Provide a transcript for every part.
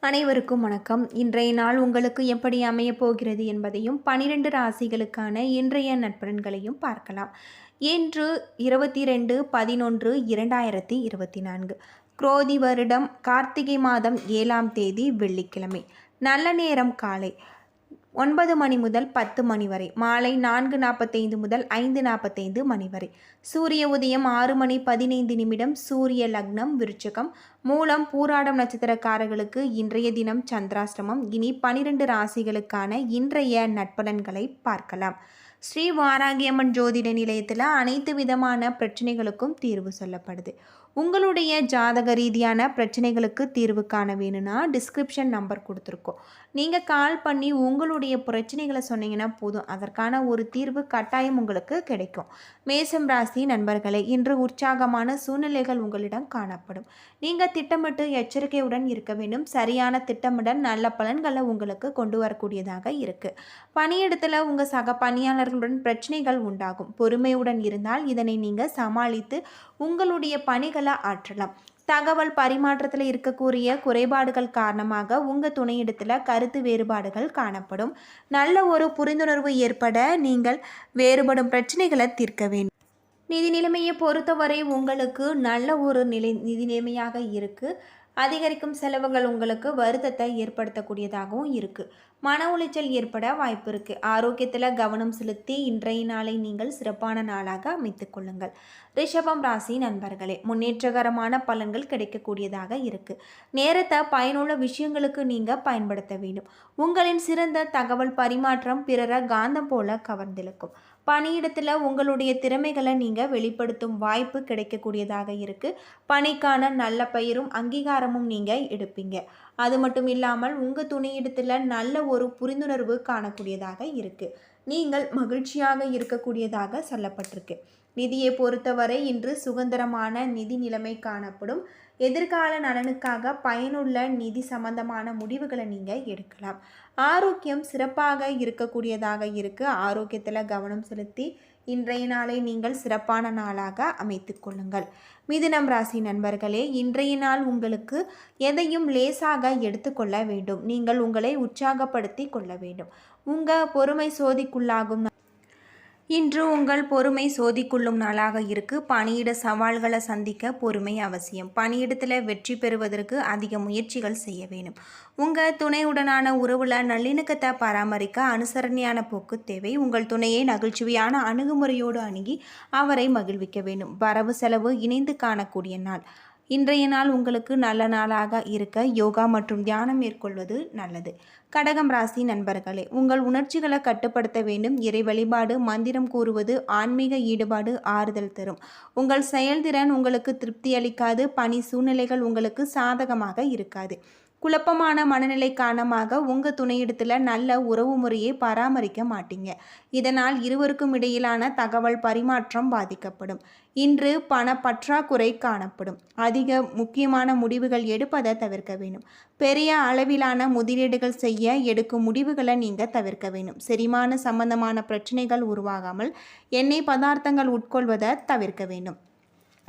அனைவருக்கும் வணக்கம். இன்றைய நாள் உங்களுக்கு எப்படி அமையப் போகிறது என்பதையும் பனிரெண்டு ராசிகளுக்கான இன்றைய நட்பலன்களையும் பார்க்கலாம். இன்று இருபத்தி ரெண்டு பதினொன்று இரண்டாயிரத்தி இருபத்தி நான்கு. குரோதி வருடம் கார்த்திகை மாதம் ஏழாம் தேதி வெள்ளிக்கிழமை. நல்ல நேரம் காலை. ஒன்பது மணி முதல் பத்து மணி வரை. மாலை நான்கு நாற்பத்தைந்து முதல் ஐந்து நாற்பத்தைந்து மணி வரை. சூரிய உதயம் ஆறு மணி பதினைந்து நிமிடம். சூரிய லக்னம் விருச்சகம். மூலம் பூராடம் நட்சத்திரக்காரர்களுக்கு இன்றைய தினம் சந்திராசிரமம் இனி பனிரெண்டு ராசிகளுக்கான இன்றைய நட்பலன்களை பார்க்கலாம். ஸ்ரீ வாராகியம்மன் ஜோதிட நிலையத்தில் அனைத்து விதமான பிரச்சனைகளுக்கும் தீர்வு சொல்லப்படுது. உங்களுடைய ஜாதக ரீதியான பிரச்சனைகளுக்கு தீர்வு காண வேணும்னா டிஸ்கிரிப்ஷன் நம்பர் கொடுத்துருக்கோம். நீங்கள் கால் பண்ணி உங்களுடைய பிரச்சனைகளை சொன்னீங்கன்னா போதும். அதற்கான ஒரு தீர்வு கட்டாயம் உங்களுக்கு கிடைக்கும். மேசம் ராசி நண்பர்களே இன்று உற்சாகமான சூழ்நிலைகள் உங்களிடம் காணப்படும். நீங்கள் திட்டமிட்டு எச்சரிக்கையுடன் இருக்க வேண்டும். சரியான திட்டமிடல் நல்ல பலன்களை உங்களுக்கு கொண்டு வரக்கூடியதாக இருக்குது பணியிடத்தில் உங்கள் சக பணியாளர்களுடன் பிரச்சனைகள் உண்டாகும். பொறுமையுடன் இருந்தால் இதனை நீங்கள் சமாளித்து உங்களுடைய பணிகளை ஆற்றலாம். தகவல் பரிமாற்றத்தில் இருக்கக்கூடிய குறைபாடுகள் காரணமாக உங்கள் துணையிடத்தில் கருத்து வேறுபாடுகள் காணப்படும். நல்ல ஒரு புரிந்துணர்வு ஏற்பட நீங்கள் வேறுபடும் பிரச்சனைகளை தீர்க்க வேண்டும். நிதி நிலைமையை பொறுத்தவரை உங்களுக்கு நல்ல ஒரு நிலை நிதி நிலைமையாக இருக்குது அதிகரிக்கும் செலவுகள் உங்களுக்கு வருத்தத்தை ஏற்படுத்தக்கூடியதாகவும் இருக்குது மன உளைச்சல் ஏற்பட வாய்ப்பு இருக்குது ஆரோக்கியத்தில் கவனம் செலுத்தி இன்றைய நாளை நீங்கள் சிறப்பான நாளாக அமைத்து கொள்ளுங்கள். ரிஷபம் ராசி நண்பர்களே முன்னேற்றகரமான பலன்கள் கிடைக்கக்கூடியதாக இருக்குது நேரத்தை பயனுள்ள விஷயங்களுக்கு நீங்கள் பயன்படுத்த வேண்டும். உங்களின் சிறந்த தகவல் பரிமாற்றம் பிறரை காந்தம் போல கவர்ந்திழுக்கும். பணியிடத்தில் உங்களுடைய திறமைகளை நீங்கள் வெளிப்படுத்தும் வாய்ப்பு கிடைக்கக்கூடியதாக இருக்குது பணிக்கான நல்ல பெயரும் அங்கீகாரமும் நீங்கள் எடுப்பீங்க. அது மட்டும் இல்லாமல் உங்கள் துணையிடத்தில் நல்ல ஒரு புரிந்துணர்வு காணக்கூடியதாக இருக்குது நீங்கள் மகிழ்ச்சியாக இருக்கக்கூடியதாக சொல்லப்பட்டிருக்கு. நிதியை பொறுத்தவரை இன்று சுதந்திரமான நிதி நிலைமை காணப்படும். எதிர்கால நலனுக்காக பயனுள்ள நிதி சம்பந்தமான முடிவுகளை நீங்கள் எடுக்கலாம். ஆரோக்கியம் சிறப்பாக இருக்கக்கூடியதாக இருக்குது ஆரோக்கியத்தில் கவனம் செலுத்தி இன்றைய நாளை நீங்கள் சிறப்பான நாளாக அமைத்து கொள்ளுங்கள். மிதுனம் ராசி நண்பர்களே இன்றைய நாள் உங்களுக்கு எதையும் லேசாக எடுத்துக்கொள்ள வேண்டும். நீங்கள் உங்களை உற்சாகப்படுத்தி கொள்ள வேண்டும். உங்கள் பொறுமை சோதிக்குள்ளாகும் இன்று உங்கள் பொறுமை சோதிக்குள்ளும் நாளாக இருக்கு. பணியிட சவால்களை சந்திக்க பொறுமை அவசியம். பணியிடத்தில் வெற்றி பெறுவதற்கு அதிக முயற்சிகள் செய்ய வேண்டும். உங்கள் துணையுடனான உறவுல நல்லிணக்கத்தை பராமரிக்க அனுசரணையான போக்கு தேவை. உங்கள் துணையை நகிழ்ச்சியான அணுகுமுறையோடு அணுகி அவரை மகிழ்விக்க வேண்டும். வரவு செலவு இணைந்து காணக்கூடிய நாள். இன்றைய நாள் உங்களுக்கு நல்ல நாளாக இருக்க யோகா மற்றும் தியானம் மேற்கொள்வது நல்லது. கடகம் ராசி நண்பர்களே உங்கள் உணர்ச்சிகளை கட்டுப்படுத்த வேண்டும். இறை வழிபாடு மந்திரம் கூறுவது ஆன்மீக ஈடுபாடு ஆறுதல் தரும். உங்கள் செயல்திறன் உங்களுக்கு திருப்தி அளிக்காது. பணி சூழ்நிலைகள் உங்களுக்கு சாதகமாக இருக்காது. குழப்பமான மனநிலை காரணமாக உங்கள் துணையிடத்தில் நல்ல உறவு முறையை பராமரிக்க மாட்டீங்க. இதனால் இருவருக்கும் இடையிலான தகவல் பரிமாற்றம் பாதிக்கப்படும். இன்று பண பற்றாக்குறை காணப்படும். அதிக முக்கியமான முடிவுகள் எடுப்பதை தவிர்க்க வேண்டும். பெரிய அளவிலான முதலீடுகள் செய்ய எடுக்கும் முடிவுகளை நீங்கள் தவிர்க்க வேண்டும். செரிமான சம்பந்தமான பிரச்சனைகள் உருவாகாமல் எண்ணெய் பதார்த்தங்கள் உட்கொள்வதை தவிர்க்க வேண்டும்.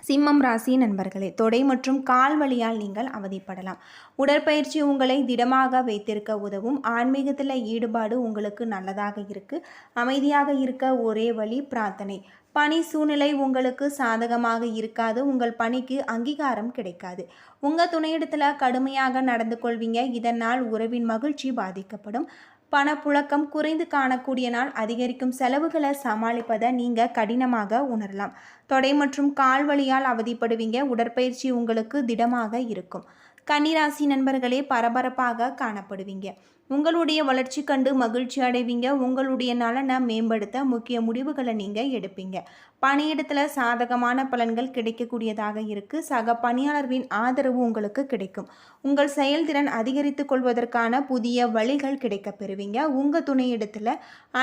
சிம்மம் ராசி நண்பர்களே தொடை மற்றும் கால் வழியால் நீங்கள் அவதிப்படலாம். உடற்பயிற்சி உங்களை திடமாக வைத்திருக்க உதவும். ஆன்மீகத்தில் ஈடுபாடு உங்களுக்கு நல்லதாக இருக்கு. அமைதியாக இருக்க ஒரே வழி பிரார்த்தனை. பணி சூழ்நிலை உங்களுக்கு சாதகமாக இருக்காது. உங்கள் பணிக்கு அங்கீகாரம் கிடைக்காது. உங்கள் துணையிடத்தில் கடுமையாக நடந்து கொள்வீங்க. இதனால் உறவின் மகிழ்ச்சி பாதிக்கப்படும். பணப்புழக்கம் குறைந்து காணக்கூடிய நாள் அதிகரிக்கும் செலவுகளை சமாளிப்பதை நீங்கள் கடினமாக உணரலாம். தொடை மற்றும் கால் வலியால் அவதிப்படுவீங்க. உடற்பயிற்சி உங்களுக்கு திடமாக இருக்கும். கன்னிராசி நண்பர்களே பரபரப்பாக காணப்படுவீங்க. உங்களுடைய வளர்ச்சி கண்டு மகிழ்ச்சி அடைவீங்க. உங்களுடைய நலனை மேம்படுத்த முக்கிய முடிவுகளை நீங்கள் எடுப்பீங்க. பணியிடத்தில் சாதகமான பலன்கள் கிடைக்கக்கூடியதாக இருக்குது சக பணியாளர்களின் ஆதரவு உங்களுக்கு கிடைக்கும். உங்கள் செயல்திறன் அதிகரித்து கொள்வதற்கான புதிய வழிகள் கிடைக்க பெறுவீங்க. உங்கள் துணையிடத்தில்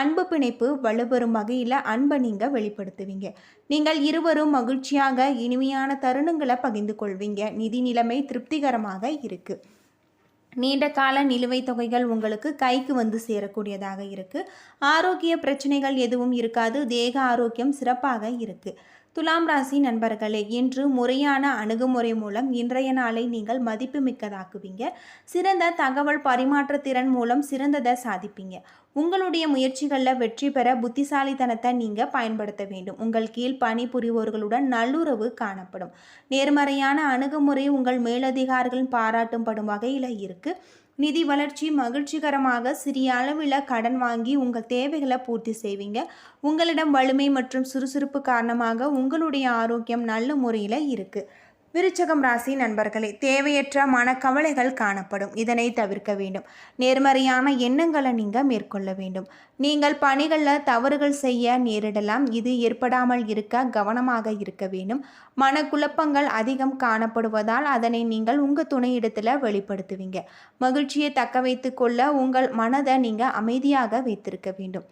அன்பு பிணைப்பு வலுப்பெறும் வகையில் அன்பை நீங்கள் வெளிப்படுத்துவீங்க. நீங்கள் இருவரும் மகிழ்ச்சியாக இனிமையான தருணங்களை பகிர்ந்து கொள்வீங்க. நிதி நிலைமை திருப்திகரமாக இருக்குது நீண்ட கால நிலுவைத் தொகைகள் உங்களுக்கு கைக்கு வந்து சேரக்கூடியதாக இருக்குது ஆரோக்கிய பிரச்சனைகள் எதுவும் இருக்காது. தேக ஆரோக்கியம் சிறப்பாக இருக்குது துலாம் ராசி நண்பர்களே இன்று முறையான அணுகுமுறை மூலம் இன்றைய நாளை நீங்கள் மதிப்புமிக்கதாக்குவீங்க. சிறந்த தகவல் பரிமாற்ற திறன் மூலம் சிறந்ததை சாதிப்பீங்க. உங்களுடைய முயற்சிகளில் வெற்றி பெற புத்திசாலித்தனத்தை நீங்கள் பயன்படுத்த வேண்டும். உங்கள் கீழ் பணிபுரிவோர்களுடன் நல்லுறவு காணப்படும். நேர்மறையான அணுகுமுறை உங்கள் மேலதிகாரிகள் பாராட்டும்படும் வகையில் இருக்குது நிதி வளர்ச்சி மகிழ்ச்சிகரமாக சிறிய அளவில் கடன் வாங்கி உங்கள் தேவைகளை பூர்த்தி செய்வீங்க. உங்களிடம் வலிமை மற்றும் சுறுசுறுப்பு காரணமாக உங்களுடைய ஆரோக்கியம் நல்ல முறையில் இருக்குது விருச்சகம் ராசி நண்பர்களே தேவையற்ற மனக்கவலைகள் காணப்படும். இதனை தவிர்க்க வேண்டும். நேர்மறையான எண்ணங்களை நீங்கள் மேற்கொள்ள வேண்டும். நீங்கள் பணிகளில் தவறுகள் செய்ய நேரிடலாம். இது ஏற்படாமல் இருக்க கவனமாக இருக்க வேண்டும். மனக்குழப்பங்கள் அதிகம் காணப்படுவதால் அதனை நீங்கள் உங்கள் துணையிடத்தில் வெளிப்படுத்துவீங்க. மகிழ்ச்சியை தக்க வைத்து கொள்ள உங்கள் மனதை நீங்கள் அமைதியாக வைத்திருக்க வேண்டும்.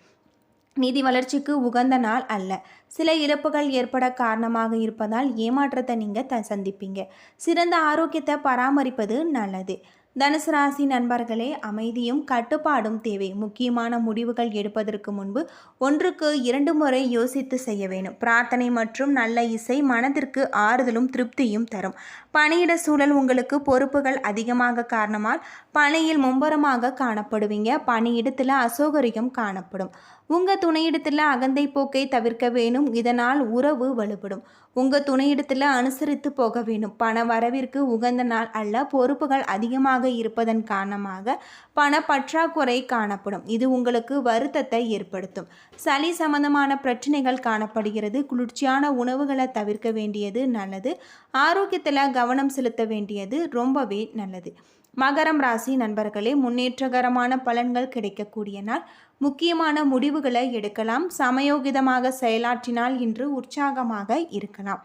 நிதி வளர்ச்சிக்கு உகந்த நாள் அல்ல. சில இழப்புகள் ஏற்பட காரணமாக இருப்பதால் ஏமாற்றத்தை நீங்கள் த சந்திப்பீங்க. சிறந்த ஆரோக்கியத்தை பராமரிப்பது நல்லது. தனுசு ராசி நண்பர்களே அமைதியும் கட்டுப்பாடும் தேவை. முக்கியமான முடிவுகள் எடுப்பதற்கு முன்பு ஒன்றுக்கு இரண்டு முறை யோசித்து செய்ய வேண்டும். பிரார்த்தனை மற்றும் நல்ல இசை மனதிற்கு ஆறுதலும் திருப்தியும் தரும். பணியிட சூழல் உங்களுக்கு பொறுப்புகள் அதிகமாக காரணமால் பணியில் மும்பரமாக காணப்படுவீங்க. பணியிடத்தில் அசௌகரியம் காணப்படும். உங்கள் துணையிடத்தில் அகந்தை போக்கை தவிர்க்க வேணும். இதனால் உறவு வலுப்படும். உங்கள் துணையிடத்தில் அனுசரித்து போக வேணும் பண வரவிற்கு உகந்த நாள் அல்ல பொறுப்புகள் அதிகமாக இருப்பதன் காரணமாக பண பற்றாக்குறை காணப்படும். இது உங்களுக்கு வருத்தத்தை ஏற்படுத்தும். சளி சம்பந்தமான பிரச்சனைகள் காணப்படுகிறது. குளிர்ச்சியான உணவுகளை தவிர்க்க வேண்டியது நல்லது. ஆரோக்கியத்தில் கவனம் செலுத்த வேண்டியது ரொம்பவே நல்லது. மகரம் ராசி நண்பர்களே முன்னேற்றகரமான பலன்கள் கிடைக்கக்கூடிய நாள். முக்கியமான முடிவுகளை எடுக்கலாம். சமயோகிதமாக செயலாற்றினால் இன்று உற்சாகமாக இருக்கலாம்.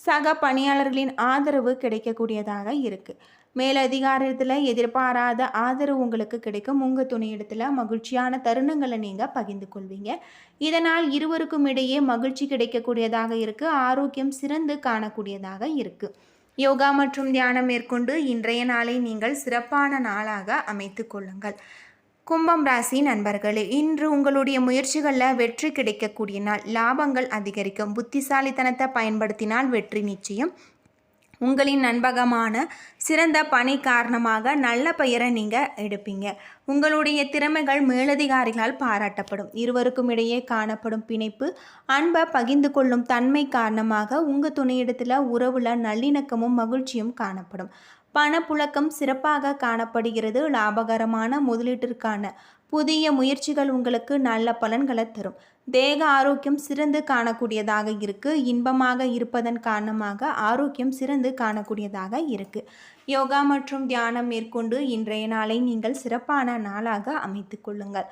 சக பணியாளர்களின் ஆதரவு கிடைக்கக்கூடியதாக இருக்குது மேலதிகாரத்தில் எதிர்பாராத ஆதரவு உங்களுக்கு கிடைக்கும். உங்கள் துணையிடத்தில் மகிழ்ச்சியான தருணங்களை நீங்கள் பகிர்ந்து கொள்வீங்க. இதனால் இருவருக்கும் இடையே மகிழ்ச்சி கிடைக்கக்கூடியதாக இருக்குது ஆரோக்கியம் சிறந்து காணக்கூடியதாக இருக்குது யோகா மற்றும் தியானம் மேற்கொண்டு இன்றைய நாளை நீங்கள் சிறப்பான நாளாக அமைத்து கொள்ளுங்கள். கும்பம் ராசி நண்பர்களே இன்று உங்களுடைய முயற்சிகளில் வெற்றி கிடைக்கக்கூடிய நாள். லாபங்கள் அதிகரிக்கும். புத்திசாலித்தனத்தை பயன்படுத்தினால் வெற்றி நிச்சயம். உங்களின் நண்பகமான சிறந்த பணி காரணமாக நல்ல பெயரை நீங்கள் எடுப்பீங்க. உங்களுடைய திறமைகள் மேலதிகாரிகளால் பாராட்டப்படும். இருவருக்கும் இடையே காணப்படும் பிணைப்பு அன்பை பகிர்ந்து கொள்ளும் தன்மை காரணமாக உங்கள் துணையிடத்தில் உறவில் நல்லிணக்கமும் மகிழ்ச்சியும் காணப்படும். பணப்புழக்கம் சிறப்பாக காணப்படுகிறது. லாபகரமான முதலீட்டிற்கான புதிய முயற்சிகள் உங்களுக்கு நல்ல பலன்களை தரும். தேக ஆரோக்கியம் சிறந்து காணக்கூடியதாக இருக்கு. இன்பமாக இருப்பதன் காரணமாக ஆரோக்கியம் சிறந்து காணக்கூடியதாக இருக்கு. யோகா மற்றும் தியானம் மேற்கொண்டு இன்றைய நாளை நீங்கள் சிறப்பான நாளாக அமைத்து கொள்ளுங்கள்.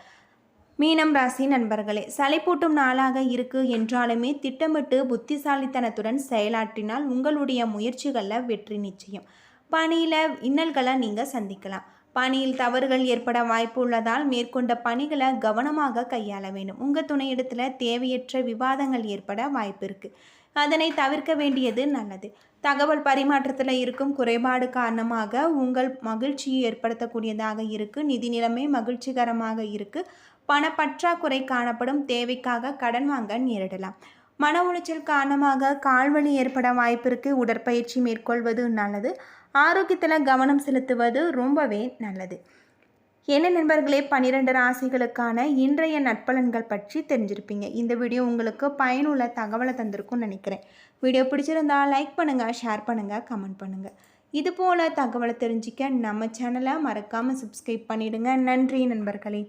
மீனம் ராசி நண்பர்களே சளைப்பூட்டும் நாளாக இருக்கு என்றாலுமே திட்டமிட்டு புத்திசாலித்தனத்துடன் செயலாற்றினால் உங்களுடைய முயற்சிகளில் வெற்றி நிச்சயம். பணியில் இன்னல்களை நீங்கள் சந்திக்கலாம். பணியில் தவறுகள் ஏற்பட வாய்ப்பு உள்ளதால் மேற்கொண்ட பணிகளை கவனமாக கையாள வேண்டும். உங்கள் துணையிடத்தில் தேவையற்ற விவாதங்கள் ஏற்பட வாய்ப்பு இருக்குது அதனை தவிர்க்க வேண்டியது நல்லது. தகவல் பரிமாற்றத்தில் இருக்கும் குறைபாடு காரணமாக உங்கள் மகிழ்ச்சியை ஏற்படுத்தக்கூடியதாக இருக்குது நிதி நிலைமை மகிழ்ச்சிகரமாக இருக்குது பணப்பற்றாக்குறை காணப்படும். தேவைக்காக கடன் வாங்க நேரிடலாம். மன உளைச்சல் காரணமாக கால்வழி ஏற்பட வாய்ப்பிற்கு உடற்பயிற்சி மேற்கொள்வது நல்லது. ஆரோக்கியத்தில் கவனம் செலுத்துவது ரொம்பவே நல்லது. என்ன நண்பர்களே பன்னிரெண்டு ராசிகளுக்கான இன்றைய நட்பலன்கள் பற்றி தெரிஞ்சிருப்பீங்க. இந்த வீடியோ உங்களுக்கு பயனுள்ள தகவலை தந்திருக்கும்னு நினைக்கிறேன். வீடியோ பிடிச்சிருந்தா லைக் பண்ணுங்கள் ஷேர் பண்ணுங்கள் கமெண்ட் பண்ணுங்கள் இது போல் தகவலை தெரிஞ்சிக்க நம்ம சேனலை மறக்காமல் சப்ஸ்கிரைப் பண்ணிவிடுங்க நன்றி நண்பர்களே.